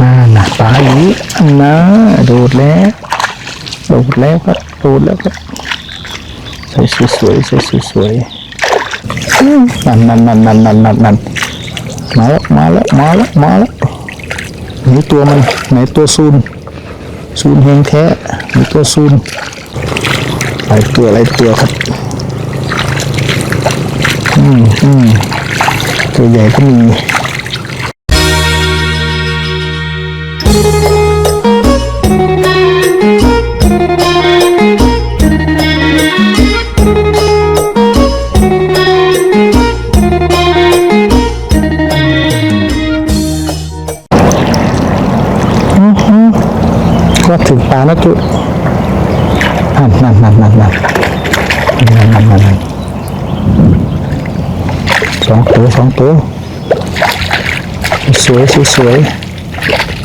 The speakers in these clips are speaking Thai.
อ่าน่ะปลาอีกนะโดดแล้วโดดแล้วครับโดดแล้วครับใส่สวยๆใส่สวยๆอืมนั่นนั่นนั่นนั่นนั่นนั่นนั่นมาแล้วมาแล้วมาแล้วมาแล้วนี่ตัวมันไหนตัวซูนซูนแหงแท้มีตัวซูนหลายตัวหลายตัวครับอืมอืมตัวใหญ่ก็มี สวยสวย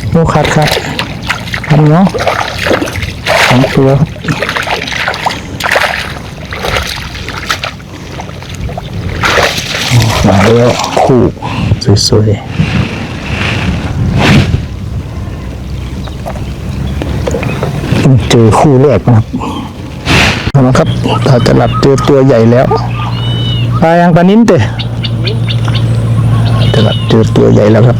โอ้ขาดขาดทำเนาะสองตัวมาแล้วคู่สวยๆเจอคู่แรกนะครับเอาละครับเราจะหลับเจอตัวใหญ่แล้วปลายังปลานิ้นเตะ จะหลับเจอตัวใหญ่แล้วครับ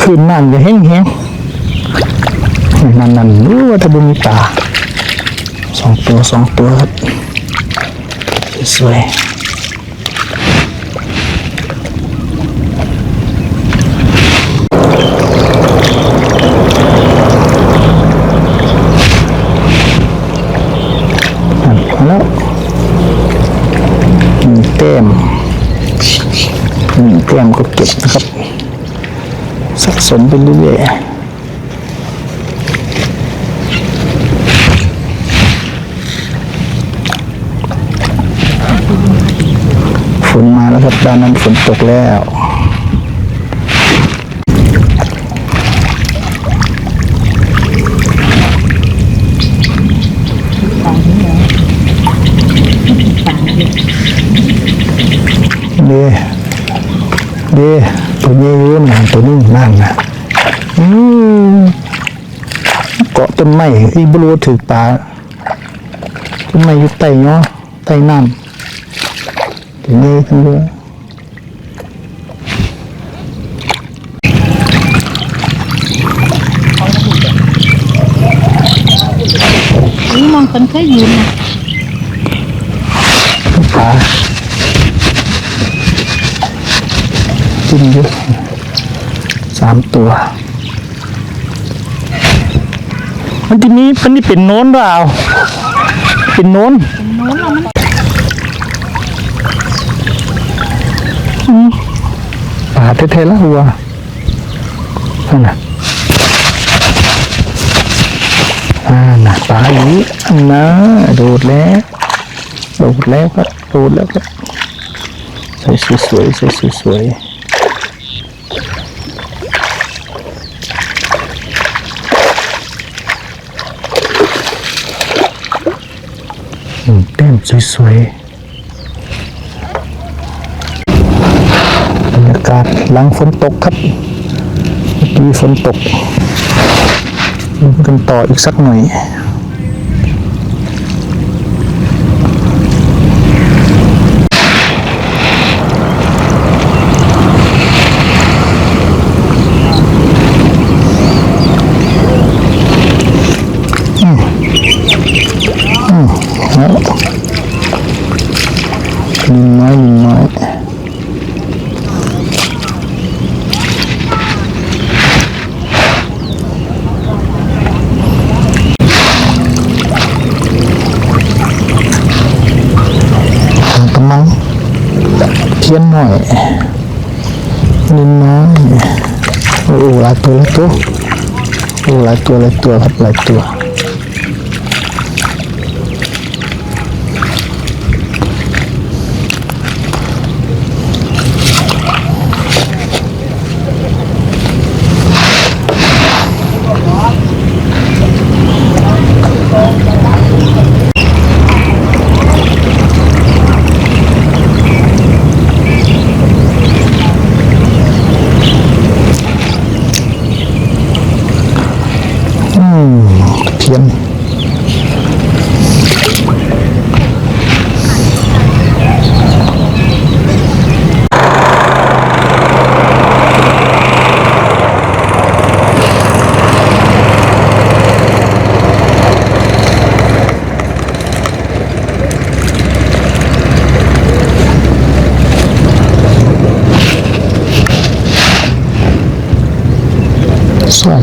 คืนนั่นจะแห้งแห้งนั่นนั่นรู้ว่าถ้าบุมีตาสองตัวสองตัวครับสวย สมไปเรื่อยฝนมาแล้วครับด้านนั้นฝนตกแล้วเด้เด้ ตัวนี้เยอะมันตัวนี้นั่นนะอืมเกาะต้นไม้ที่บรูถือปลาต้นไม้อยู่ใต้เนาะใต้น้ำถึงนี้ทั้งเรือนี่มองคนเคยยืนนะปลา จิ้มเยอะสามตัวมันที่นี้มันนี่เป็นโน้นเปล่าเป็นโน้นโน้นเรามันปลาเท่ๆแล้ววัวนั่นน่ะอ่าน่ะปลาอีกนะโดดแล้วโดดแล้วครับโดดแล้วครับใส่สวยๆใส่สวยๆอืมแต้ม สวยๆบรรยากาศหลังฝนตกครับเมื่อกี้ฝนตกดูกันต่ออีกสักหน่อย อืมอืมแล้วนิดน้อยนิดน้อย กำลัง เทียนหน่อยนิดน้อยโอ้หลายตัวหลายตัวโอ้หลายตัวหลายตัวครับหลายตัว ยนใส่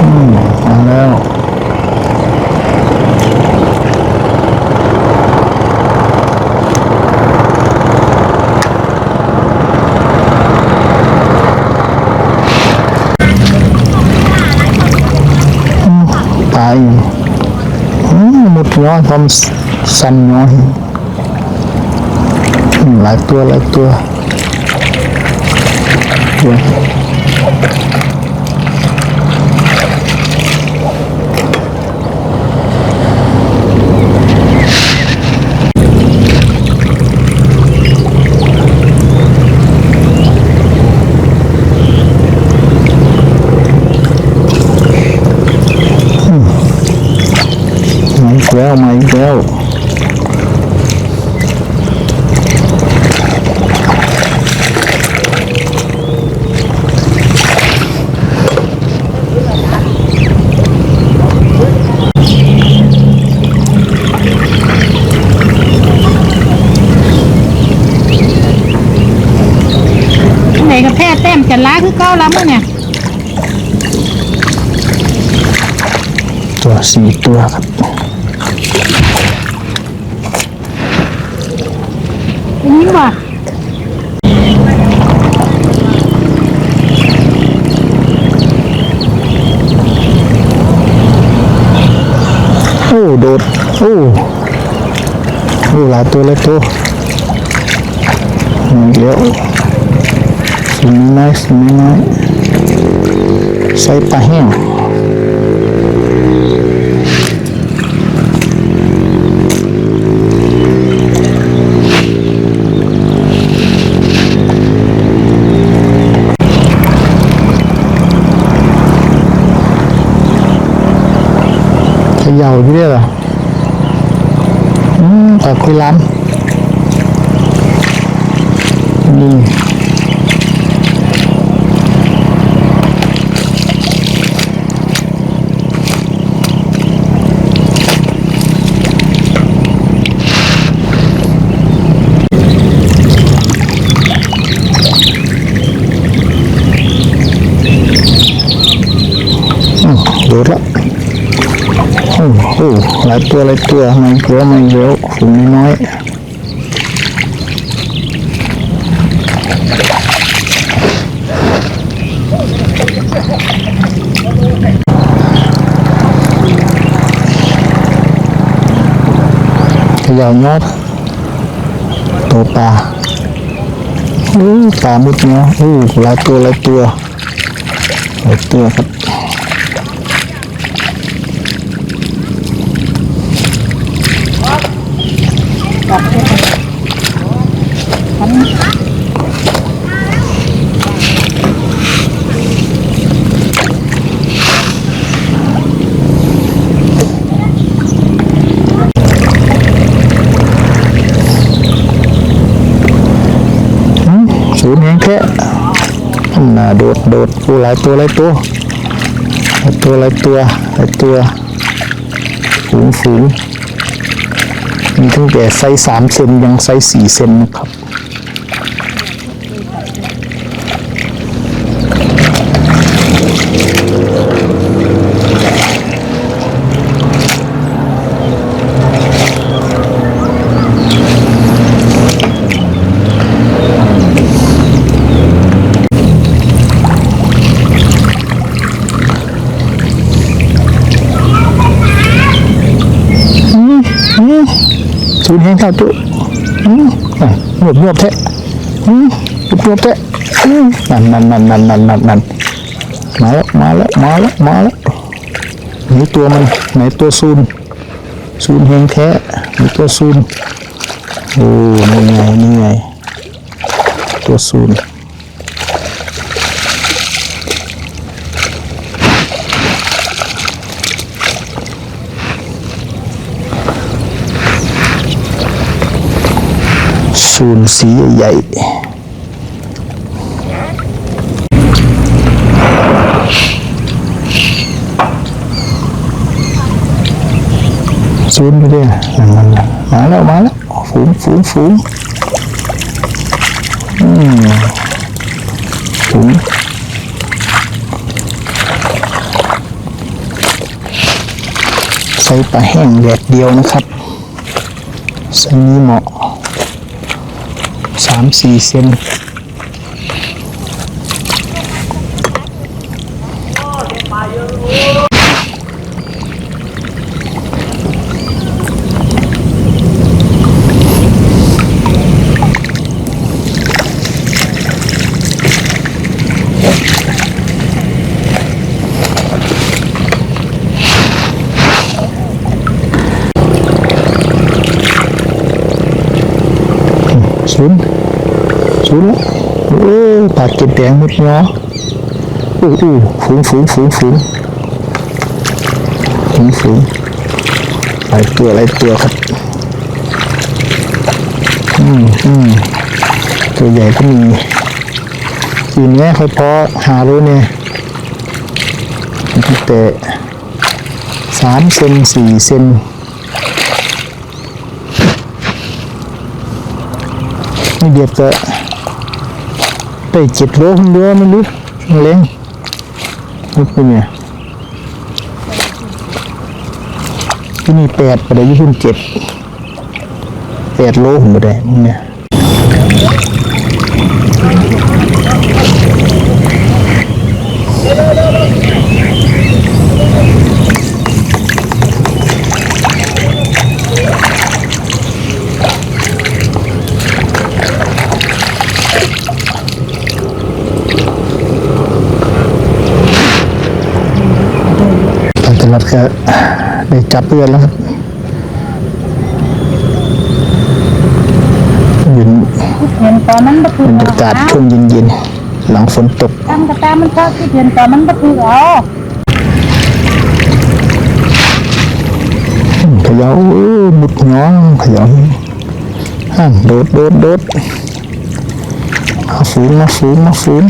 อืมมาแล้ว ตายอืมหม ความสันน้อยหลายตัวหลายตัวตัวมาอีกแล้วมาอีกแล้ว ไหน กับแพทย์แต้มจะล้าคือเก้าล้ำมั้งเนี่ยตัวสี่ตัวครับอันนี้บ่โอ้โดดโอ้โอ้หลายตัวเลยตัวมาอีกแล้ว สิ่งน้อยสิ่งน้อยใส่ปลาแห้งเขย่าอยู่เนี่ยเหรออืมปากคุยล้านนี่อืมโดดละ โอ้โหห ลายตัวหลายตัวไม่เยอะไม่เยอะฝูงน้อยขยาวยอดตัวปลาอู้ปลามุดเนาะอู้หลายตัวหลายตัวหลายตัวครับ อืมศูนย์แหงแท้น่าโดดโดดผู้หลาย มีตั้งแต่ไซส์สามเซนยังไซส์สี่เซนนะครับ แห้งเท่าตัวอืมอะรวบรวบแท้อืมรวบรวบแท้นั่นนั่นนั่นนั่นนั่นนั่นนั่นมาแล้วมาแล้วมาแล้วมาแล้วไหนตัวมันไหนตัวซูนซูนแห้งแท้ไหนตัวซูนโอ้นี่ไงนี่ไงตัวซูน ย์ศูนย์สีใหญ่ๆศูนย์ไปเลยนั่นมันมาแล้วมาแล้วฝูงฝูงฝูงอืมฝูงใส่ปลาแห้งแดดเดียวนะครับใส่นี้เหมาะ สามสี่เซน ปากเก็บแดงหมดเนาะโอ้โหฝูงฝูงฝูงฝูงฝูงฝูงหลายตัวหลายตัวครับ อืมอืมตัวใหญ่ก็มีอยู่เนี้ยเขาพอหารู้เนี่ยตั้งแต่สามเซนสี่เซนนี่เดียบก็ ไปเจ็ดโลคนเดียวไม่รู้เล้งนี่คือเนี่ยที่นี่แปดไปได้ยี่สิบเจ็ดแปดโลผมไปได้เนี่ย ตอนตลาดก็ได้จับเพื่อนแล้วครับยืนเห็นตอนนั้นก็คือบรรยากาศช่วงเย็นๆหลังฝนตกตั้งกระตามันชอบที่เห็นตอนนั้นก็คือเอาเขย่าเอ้ยบุดน้องเขย่าห้ามโดดโดดโดดมาฝูงมาฝูงมาฝูง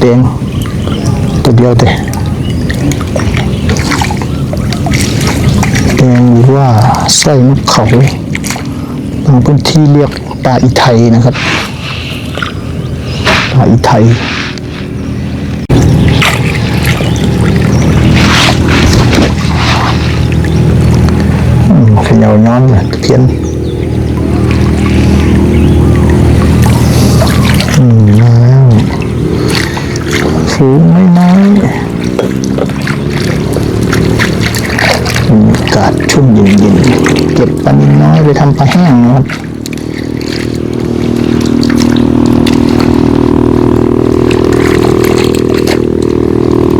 แดงตัวเดียวแต่แดงหรือว่าไส้นกเขาบางพื้นที่เรียกปลาอีไทยนะครับปลาอีไทยเขย่าย้อนเลยเพี้ยน ฝูงไม่น้อยบรรยากาศช่วงเย็นๆ เก็บปลานิลน้อยไปทำปลาแห้งนะครับ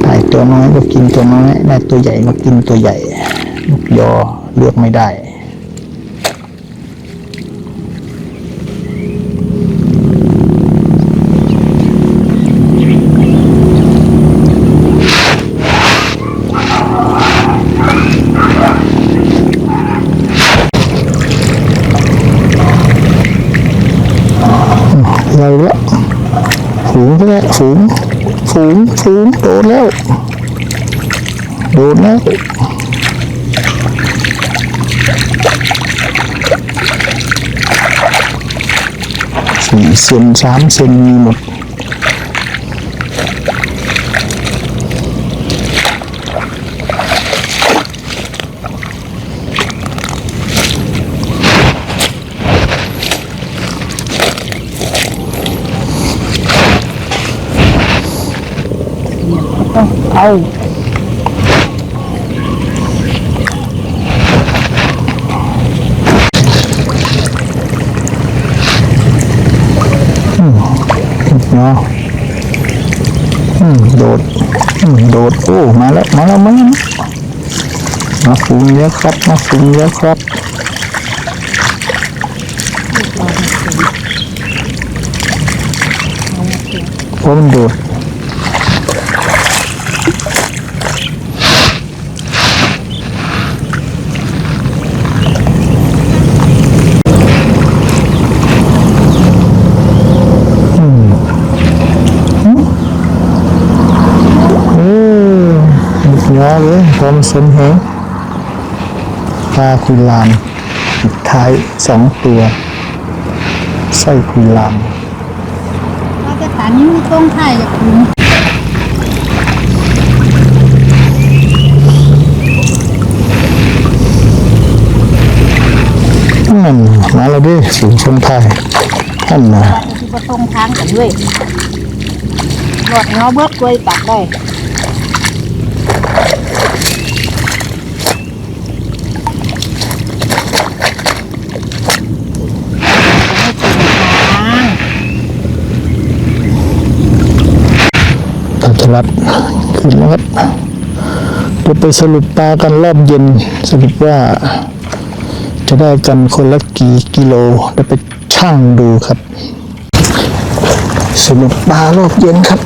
ได้ตัวน้อยก็กินตัวน้อยได้ตัวใหญ่ก็กินตัวใหญ่นกยอเลือกไม่ได้ ใหญ่แล้ว ฝูงแล้วฝูงฝูงฝูงโดนแล้วโดนแล้วสี่เซนสามเซนมีหมด เอาอืมเนาะอืมโดดอืมโดด โอ้ มาแล้ว มาแล้วมาแล้วมาฝูงเยอะครับ มาฝูงเยอะครับเพราะมันโดด เออหมุกย้อ เลยพร้อมสมเหงปลาคุยลามสุดท้ายสองตัวไส้คุยลามเราจะตันนี้มีต้งไข่กับถุงนั่นมาแล้วดิสูงชนไทยท่านนะที่ประตรงทางกันด้วยหลอดเงาเบิดกล้วยตักได้ ลัดขึ้นแล้วครับจะไปสรุปปลากันรอบเย็นสรุปว่าจะได้กันคนละกี่กิโลเดี๋ยวไปช่างดูครับ สรุปปลารอบเย็นครับ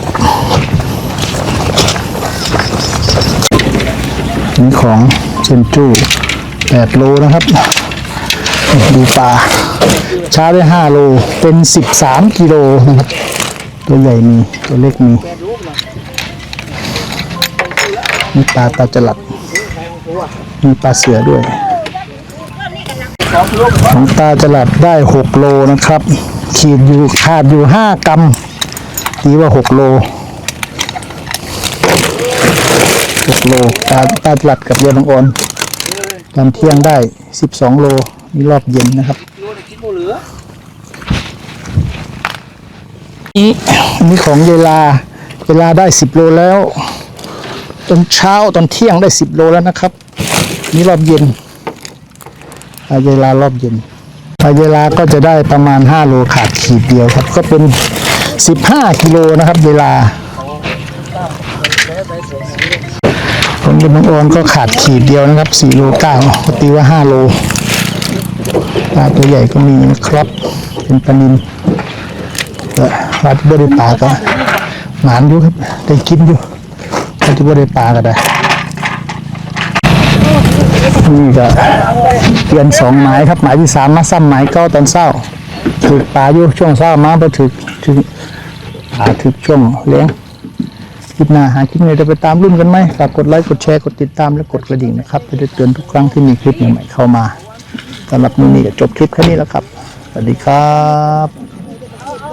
นี่ของเซนจู8โลนะครับ ดูปลาช้าได้5โลเป็น13กิโลนะครับ ตัวใหญ่มีตัวเล็กมี มีปลาตาจลัดมีปลาเสือด้วย ของตาจลัดได้6โลนะครับ ขีดอยู่ขาดอยู่5กรัมตีว่า6โล6โลตาตาจลัดกับเรือลงออนตอนเที่ยงได้12โลนี่รอบเย็นนะครับนี่อันนี้ของเวลาเวลาได้10โลแล้ว อนเช้าตอนเที่ยงได้10โลแล้วนะครับ นี่รอบเย็นอาเวลารอบเย็นอาเวลาก็จะได้ประมาณ 5 โลขาดขีดเดียวครับ ก็เป็น 15 กิโลนะครับ เวลาผมเป็นน้องออนก็ขาดขีดเดียวนะครับ4โล9ก็ตีว่า 5 โลปลาตัวใหญ่ก็มีนะครับ เป็นปลานินก็วัดบริปาก็หมานอยู่ครับ ได้กินอยู่ ที่ว่าได้ปลาก็ได้นี่ก็เปลี่ยนสองหมายครับหมายที่สามมาซ้ำหมายเก้าตอนเศร้าถือปลาอยู่ช่วงเศร้ามาไปถึกถึงปลาถึกช่วงเลี้ยงคลิปหน้าหาคลิปไหนจะไปตามรุ่นกันไหมฝากกดไลค์กดแชร์กดติดตามและกดกระดิ่งนะครับจะได้เตือนทุกครั้งที่มีคลิปใหม่ๆเข้ามาสำหรับมื้อนี้ก็จบคลิปแค่นี้แล้วครับสวัสดีครับ